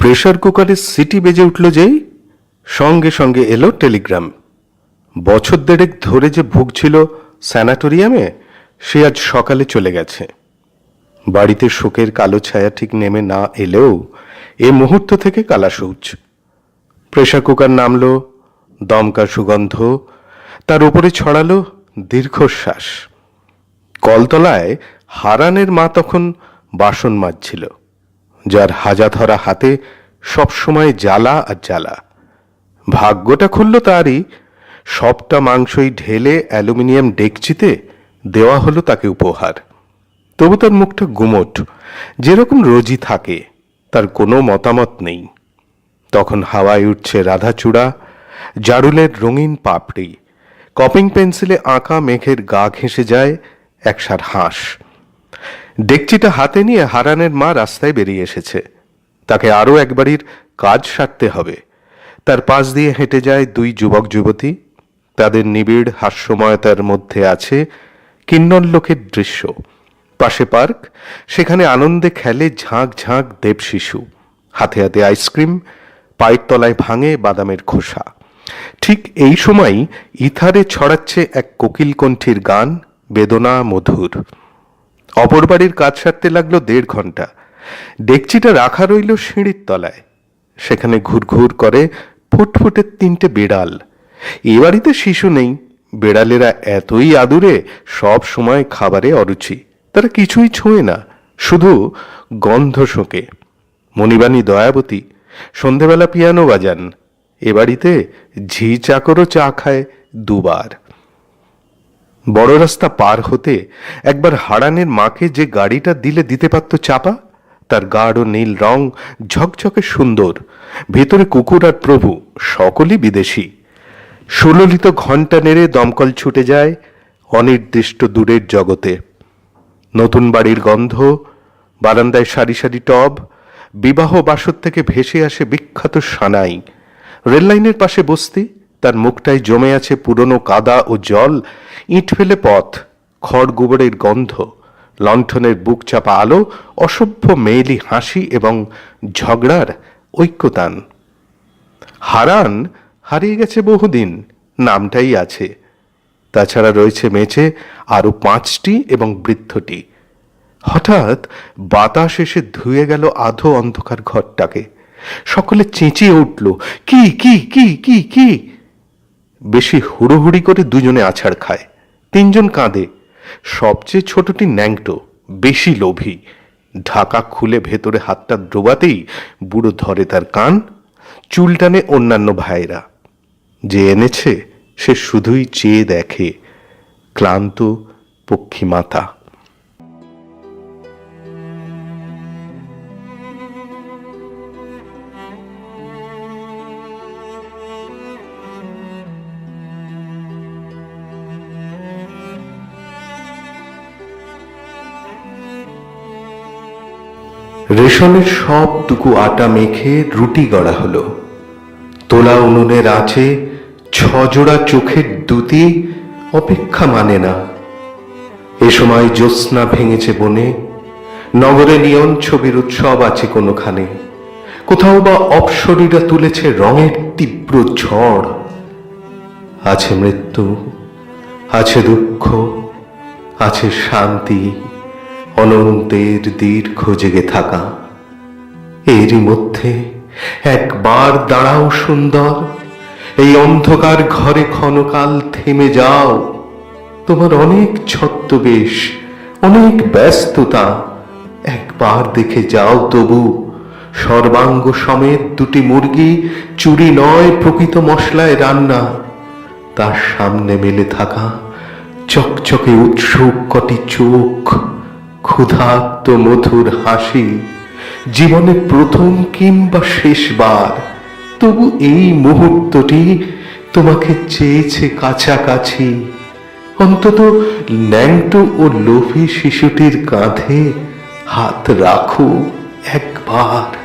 Pressure কুকারের city বেজে উঠল যেই সঙ্গে সঙ্গে এলো টেলিগ্রাম। বছর দেড়েক ধরে যে ভুগছিল স্যানাটোরিয়ামে, সে আজ সকালে চলে গেছে। বাড়িতে শোকের কালো ছায়া ঠিক নেমে না এলেও এ মুহূর্ত থেকে কালাসৌচ। প্রেসার কুকার নামল, দমকা সুগন্ধ, তার উপরে ছড়ালো দীর্ঘশ্বাস। কলতলায় হারানের মা তখন বাসন মাজছিল। যার হাজা ধরা হাতে সবসময় জ্বালা আর জ্বালা। ভাগ্যটা খুলল তারই। সবটা মাংসই ঢেলে অ্যালুমিনিয়াম ডেকচিতে দেওয়া হলো তাকে উপহার। তবু তার মুখটা গুমট। যেরকম রোজই থাকে, তার কোনো মতামত নেই। তখন হাওয়ায় উঠছে রাধাচূড়া, জারুলের রঙিন পাপড়ি। কপিং পেন্সিলে আঁকা মেঘের গা ঘেঁষে যায় একসার হাঁস। ডেকচিটা হাতে নিয়ে হারানের মা রাস্তায় বেরিয়ে এসেছে। তাকে আরও একবারই কাজ সারতে হবে। তার পাশ দিয়ে হেঁটে যায় দুই যুবক যুবতী। তাদের নিবিড় হাস্যময়তার মধ্যে আছে কিন্নর লোকের দৃশ্য। পাশে পার্ক, সেখানে আনন্দে খেলে ঝাঁক ঝাঁক দেব শিশু। হাতে হাতে আইসক্রিম, পায়ের তলায় ভাঙে বাদামের খোসা। ঠিক এই সময় ইথারে ছড়াচ্ছে এক কোকিল কণ্ঠীর গান, বেদনা মধুর। অপর বাড়ির কাজ সারতে লাগল দেড় ঘণ্টা। ডেকচিটা রাখা রইল সিঁড়ির তলায়। সেখানে ঘুরঘুর করে ফুটফুটে তিনটে বেড়াল। এ বাড়িতে শিশু নেই। বেড়ালেরা এতই আদুরে, সব সময় খাবারে অরুচি। তারা কিছুই ছোঁয় না, শুধু গন্ধ শোকে। মণিবাণী দয়াবতী, সন্ধেবেলা পিয়ানো বাজান। এ বাড়িতে ঝি চাকরও চা খায় দুবার। বড় রাস্তা পার হতে একবার হারানের মাকে যে গাড়িটা দিলে দিতে পারত চাপা, তার গাঢ় নীল রং ঝকঝকে সুন্দর। ভেতরে কুকুর আর প্রভু, সকলই বিদেশি। সুললিত ঘণ্টা নেড়ে দমকল ছুটে যায় অনির্দিষ্ট দূরের জগতে। নতুন বাড়ির গন্ধ, বারান্দায় সারি সারি টব, বিবাহ বাসর থেকে ভেসে আসে বিখ্যাত সানাই। রেললাইনের পাশে বসতি, তার মুখটায় জমে আছে পুরনো কাদা ও জল ইট ফেলে পথ, খড় গোবরের গন্ধ, লণ্ঠনের বুক চাপা আলো, অসভ্য মেয়েলি হাসি এবং ঝগড়ার ঐক্যতান। হারান হারিয়ে গেছে বহুদিন, নামটাই আছে। তাছাড়া রয়েছে মেঝে আরও পাঁচটি এবং বৃদ্ধটি। হঠাৎ বাতাস এসে ধুয়ে গেল আধো অন্ধকার ঘরটাকে। সকলে চেঁচিয়ে উঠল, কি কি কি কি কি? বেশি হুড়োহুড়ি করে দুজনে আছাড় খায়। তিনজন কাঁদে। সবচেয়ে ছোটটি ন্যাংটো, বেশি লোভী। ঢাকা খুলে ভেতরে হাতটা ডোবাতেই বুড়ো ধরে তার কান, চুল টানে অন্যান্য ভাইরা যে এনেছে, সে শুধুই চেয়ে দেখে। ক্লান্ত পক্ষী মাতা। রেশনের সবটুকু আটা মেখে রুটি গড়া হলো। তোলা উনুনের আছে ছজোড়া চোখের দুতি অপেক্ষা মানে না। এ সময় জ্যোৎস্না ভেঙেছে বনে, নগরে নিয়ন ছবির উৎসব আছে কোনোখানে। কোথাও বা অপসরীরা তুলেছে রঙের তীব্র ঝড়। আছে মৃত্যু, আছে দুঃখ, আছে শান্তি। অনন্তের দীর্ঘ জেগে থাকা। এরই মধ্যে একবার দাঁড়াও সুন্দর, এই অন্ধকার ঘরে ক্ষণকাল থেমে যাও। তোমার অনেক ছদ্মবেশ, অনেক ব্যস্ততা, একবার দেখে যাও তবু। সর্বাঙ্গ সমেত দুটি মুরগি চুরি নয় প্রকৃত মশলায় রান্না। তার সামনে মেলে থাকা চকচকে উৎসুক কটি চোখ। ক্ষুধার্ত মধুর হাসি জীবনে প্রথম কিংবা শেষবার। তবু এই মুহূর্তটি তোমাকে চেয়েছে কাছাকাছি। অন্তত ন্যাংটো ও লোভী শিশুটির কাঁধে হাত রাখো একবার।